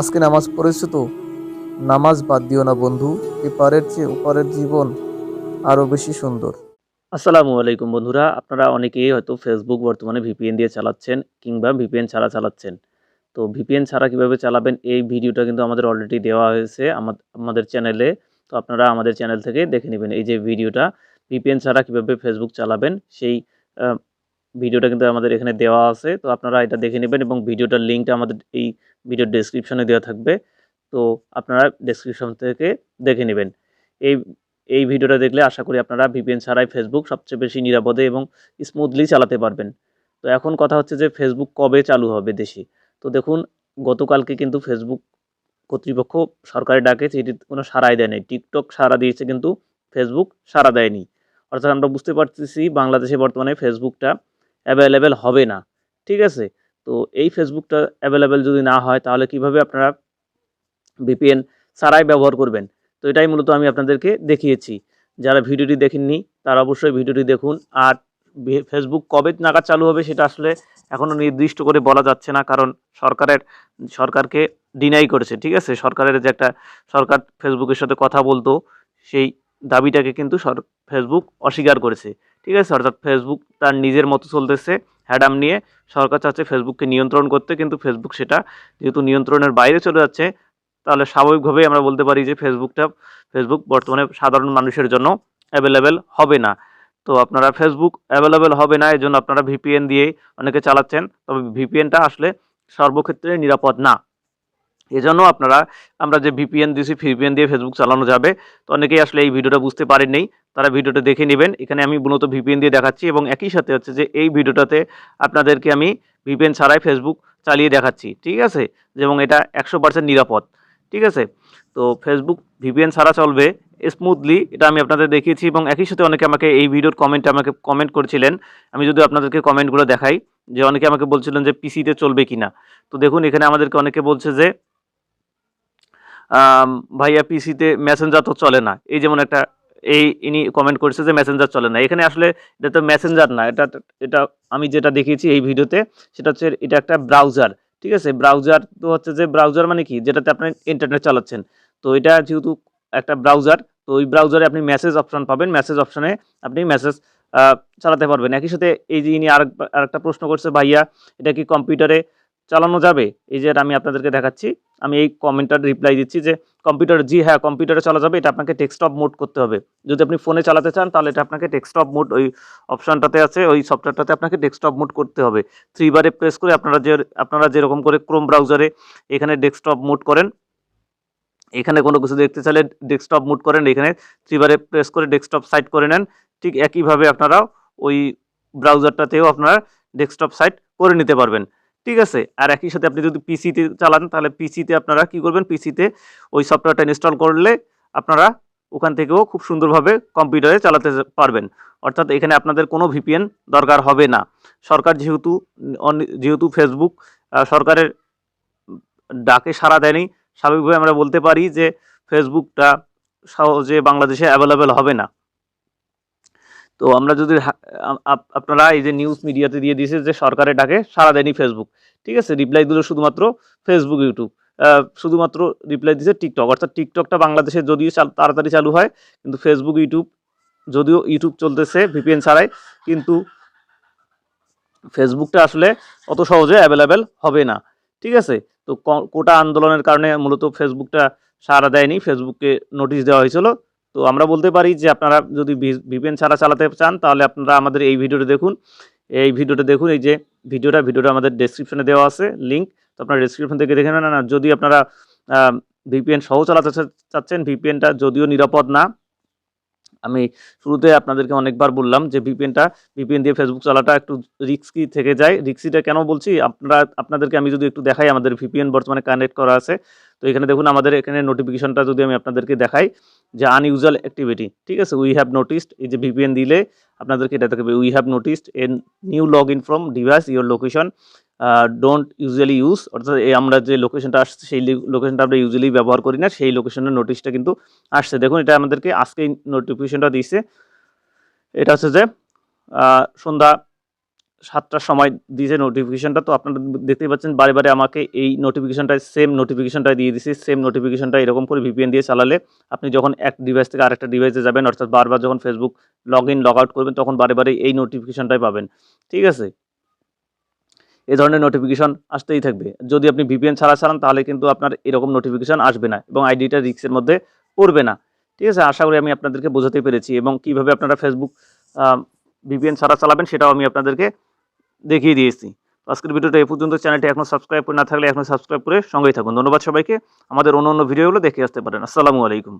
আজকে নামাজ পড়েছো তো? নামাজ বাদ দিও না বন্ধু, এপারের চেয়ে ওপারের জীবন আরও বেশি সুন্দর। আসসালামু আলাইকুম বন্ধুরা, আপনারা অনেকেই হয়তো ফেসবুক বর্তমানে ভিপিএন দিয়ে চালাচ্ছেন কিংবা ভিপিএন ছাড়া চালাচ্ছেন। তো ভিপিএন ছাড়া কীভাবে চালাবেন এই ভিডিওটা কিন্তু আমাদের অলরেডি দেওয়া হয়েছে আমাদের চ্যানেলে তো আপনারা আমাদের চ্যানেল থেকে দেখে নেবেন এই যে ভিডিওটা। ভিপিএন ছাড়া কীভাবে ফেসবুক চালাবেন, সেই ভিডিওটা কিন্তু আমাদের এখানে দেওয়া আছে, তো আপনারা এটা দেখে নেবেন এবং ভিডিওটার লিঙ্কটা আমাদের এই ভিডিওর ডেসক্রিপশনে দেওয়া থাকবে, তো আপনারা ডেসক্রিপশন থেকে দেখে নেবেন। এই এই ভিডিওটা দেখলে আশা করি আপনারা ভিপিএন ছাড়াই ফেসবুক সবচেয়ে বেশি নিরাপদে এবং স্মুথলি চালাতে পারবেন। তো এখন কথা হচ্ছে যে ফেসবুক কবে চালু হবে দেশে? তো দেখুন, গতকালকে কিন্তু ফেসবুক কর্তৃপক্ষ সরকারি ডাকে সেটি কোনো সাড়াই দেয়নি। টিকটক সাড়া দিয়েছে কিন্তু ফেসবুক সাড়া দেয়নি। অর্থাৎ আমরা বুঝতে পারতেছি বাংলাদেশে বর্তমানে ফেসবুকটা অ্যাভেলেবেল হবে না, ঠিক আছে? তো এই ফেসবুকটা অ্যাভেলেবেল যদি না হয়, তাহলে কীভাবে আপনারা ভিপিএন ছাড়াই ব্যবহার করবেন? তো এটাই মূলত আমি আপনাদেরকে দেখিয়েছি। যারা ভিডিওটি দেখেননি, তারা অবশ্যই ভিডিওটি দেখুন। আর ফেসবুক কবে নাগাদ চালু হবে সেটা আসলে এখনও নির্দিষ্ট করে বলা যাচ্ছে না, কারণ সরকারের, সরকারকে ডিনাই করেছে, ঠিক আছে? সরকারের যে একটা, সরকার ফেসবুকের সাথে কথা বলতো, সেই দাবিটাকে কিন্তু সর- ফেসবুক অস্বীকার করেছে। ঠিক আছে? অর্থাৎ ফেসবুক তার নিজের মতো চলতেছে, হ্যাডাম নিয়ে। সরকার চাচ্ছে ফেসবুককে নিয়ন্ত্রণ করতে, কিন্তু ফেসবুক সেটা যেহেতু নিয়ন্ত্রণের বাইরে চলে যাচ্ছে, তাহলে স্বাভাবিকভাবেই আমরা বলতে পারি যে ফেসবুকটা ফেসবুক বর্তমানে সাধারণ মানুষের জন্য অ্যাভেলেবেল হবে না। তো আপনারা ফেসবুক অ্যাভেলেবেল হবে না এই জন্য আপনারা ভিপিএন দিয়ে অনেকে চালাচ্ছেন। তবে ভিপিএনটা আসলে সর্বক্ষেত্রে নিরাপদ না। এজন্য আপনারা, আমরা যে ভিপিএন দিয়েছি ভিপিএন দিয়ে ফেসবুক চালানো যাবে। তো অনেকেই আসলে এই ভিডিওটা বুঝতে পারেননি। তারা ভিডিওটা দেখে নেবেন। এখানে আমি মূলত ভিপিএন দিয়ে দেখাচ্ছি এবং একই সাথে হচ্ছে যে এই ভিডিওটাতে আপনাদেরকে আমি ভিপিএন ছাড়াই ফেসবুক চালিয়ে দেখাচ্ছি। ঠিক আছে? এবং এটা একশো পার্সেন্ট নিরাপদ। ঠিক আছে? তো ফেসবুক ভিপিএন ছাড়া চলবে স্মুথলি এটা আমি আপনাদের দেখিয়েছি এবং একই সাথে অনেকে আমাকে এই ভিডিওর কমেন্টে আমাকে কমেন্ট করেছিলেন। আমি যদি আপনাদেরকে কমেন্টগুলো দেখাই যে অনেকে আমাকে বলছিলেন যে পিসিতে চলবে কিনা। তো দেখুন, এখানে আমাদেরকে অনেকে বলছে যে ভাইয়া পিসিতে মেসেঞ্জার তো চলে না। এই যেমন একটা, এই ইনি কমেন্ট করেছে যে মেসেঞ্জার চলে না। এখানে আসলে এটা তো মেসেঞ্জার না, এটা এটা আমি যেটা দেখিয়েছি এই ভিডিওতে, সেটা হচ্ছে এটা একটা ব্রাউজার ঠিক আছে? ব্রাউজার তো হচ্ছে যে ব্রাউজার মানে কি? যেটাতে আপনি ইন্টারনেট চালাচ্ছেন। তো এটা যেহেতু একটা ব্রাউজার তো ওই ব্রাউজারে আপনি মেসেজ অপশন পাবেন। মেসেজ অপশনে আপনি মেসেজ চালাতে পারবেন। একই সাথে এই যে ইনি আরেক, আরেকটা প্রশ্ন করছে, ভাইয়া, এটা কি কম্পিউটারে চালানো যাবে? এই যে আমি আপনাদেরকে দেখাচ্ছি। আমি এই কমেন্টটার রিপ্লাই দিচ্ছি যে কম্পিউটার জি হ্যাঁ কম্পিউটারে চালা যাবে, এটা আপনাকে টেক্সটপ মোড করতে হবে। যদি আপনি ফোনে চালাতে চান, তাহলে এটা আপনাকে টেক্সটপ মোড ওই অপশনটাতে আছে, ওই সফটওয়্যারটাতে আপনাকে ডেস্কটপ মোড করতে হবে। থ্রি বারে প্রেস করে আপনারা যে, আপনারা যেরকম করে ক্রোম ব্রাউজারে এখানে ডেস্কটপ মোড করেন, এখানে কোনো কিছু দেখতে চাইলে ডেস্কটপ মোড করেন, এখানে থ্রি বারে প্রেস করে ডেস্কটপ সাইট করে নেন। ঠিক একইভাবে আপনারা ওই ব্রাউজারটাতেও আপনারা ডেস্কটপ সাইট করে নিতে পারবেন। ঠিক আছে? আর একই সাথে আপনি যদি পিসিতে চালান, তাহলে পিসিতে আপনারা কি করবেন? পিসিতে ওই সফটওয়্যারটা ইনস্টল করলে আপনারা ওখান থেকেও খুব সুন্দরভাবে কম্পিউটারে চালাতে পারবেন। অর্থাৎ এখানে আপনাদের কোনো ভিপিএন দরকার হবে না। সরকার যেহেতু যেহেতু ফেসবুক সরকারের ডাকে সাড়া দেয়নি, স্বাভাবিকভাবে আমরা বলতে পারি যে ফেসবুকটা সহজে বাংলাদেশে অ্যাভেলেবেল হবে না। তো আমরা যদি আপনারা এই যে নিউজ মিডিয়াতে দিয়ে দিয়েছে যে সরকারে ডাকে, সাড়া দেয়নি ফেসবুক ঠিক আছে? রিপ্লাই দিল শুধুমাত্র ফেসবুক ইউটিউব শুধুমাত্র রিপ্লাই দিয়েছে টিকটক অর্থাৎ টিকটকটা বাংলাদেশে যদিও তাড়াতাড়ি চালু হয়, কিন্তু ফেসবুক ইউটিউব যদিও ইউটিউব চলতেছে ভিপিএন ছাড়াই, কিন্তু ফেসবুকটা আসলে অত সহজে অ্যাভেলেবেল হবে না। ঠিক আছে? তো কোটা আন্দোলনের কারণে মূলত ফেসবুকটা সাড়া দেয়নি। ফেসবুককে নোটিশ দেওয়া হয়েছিল। তো আমরা বলতে পারি যে আপনারা যদি ভিপিএন ছাড়া চালাতে চান, তাহলে আপনারা আমাদের এই ভিডিওটা দেখুন। এই ভিডিওটা দেখুন, এই যে ভিডিওটা ভিডিওটা আমাদের ডেসক্রিপশনে দেওয়া আছে লিঙ্ক তো আপনারা ডেসক্রিপশন থেকে দেখে নেন। আর যদি আপনারা ভিপিএন সহ চালাতে চাচ্ছেন, ভিপিএনটা যদিও নিরাপদ না আমি শুরুতে আপনাদেরকে অনেকবার বললাম যে ভিপিএনটা ভিপিএন দিয়ে ফেসবুক চালাটা একটু রিস্কি থেকে যায়। রিক্সিটা কেন বলছি? আপনারা, আপনাদেরকে আমি যদি একটু দেখাই, আমাদের ভিপিএন বর্তমানে কানেক্ট করা আছে। তো এখানে দেখুন, আমাদের এখানে নোটিফিকেশনটা যদি আমি আপনাদেরকে দেখাই যে আনইউজুয়াল অ্যাক্টিভিটি ঠিক আছে? উই হ্যাভ নোটিসড এই যে ভিপিএন দিলে আপনাদেরকে এটা দেখাবে we have noticed a new log in from device your location don't usually use অর্থাৎ এই আমরা যে লোকেশনটা আসছে, সেই লোকেশনটা আমরা ইউজুয়ালি ব্যবহার করি না, সেই লোকেশনের নোটিশটা কিন্তু আসছে। দেখুন, এটা আমাদেরকে আজকে নোটিফিকেশনটা দিয়েছে। এটা হচ্ছে যে সন্ধ্যা সাতটার সময় দিয়েছে নোটিফিকেশনটা তো আপনারা দেখতেই পাচ্ছেন, বারে বারে আমাকে এই নোটিফিকেশনটা সেম নোটিফিকেশনটা দিয়ে দিছি সেম নোটিফিকেশনটা এরকম করে ভিপিএন দিয়ে চালালে আপনি যখন এক ডিভাইস থেকে আরেকটা ডিভাইসে যাবেন, অর্থাৎ বারবার যখন Facebook log in log out করবেন, তখন বারে বারে এই নোটিফিকেশনটাই পাবেন। ঠিক আছে? এই ধরনের নোটিফিকেশন আসতেই থাকবে। যদি আপনি ভিপিএন ছাড়া চালান তাহলে কিন্তু আপনার এরকম নোটিফিকেশন আসবে না এবং আইডিটা রিক্সের মধ্যে পড়বে না। ঠিক আছে? আশা করি আমি আপনাদেরকে বোঝাতে পেরেছি এবং কীভাবে আপনারা ফেসবুক ভিপিএন ছাড়া চালাবেন সেটাও আমি আপনাদেরকে দেখিয়ে দিয়েছি। আজকের ভিডিওটা এই পর্যন্ত। চ্যানেলটি এখনও সাবস্ক্রাইব করে না থাকলে এখনও সাবস্ক্রাইব করে সঙ্গেই থাকুন। ধন্যবাদ সবাইকে। আমাদের অন্য অন্য ভিডিওগুলো দেখে আসতে পারেন। আসসালামু আলাইকুম।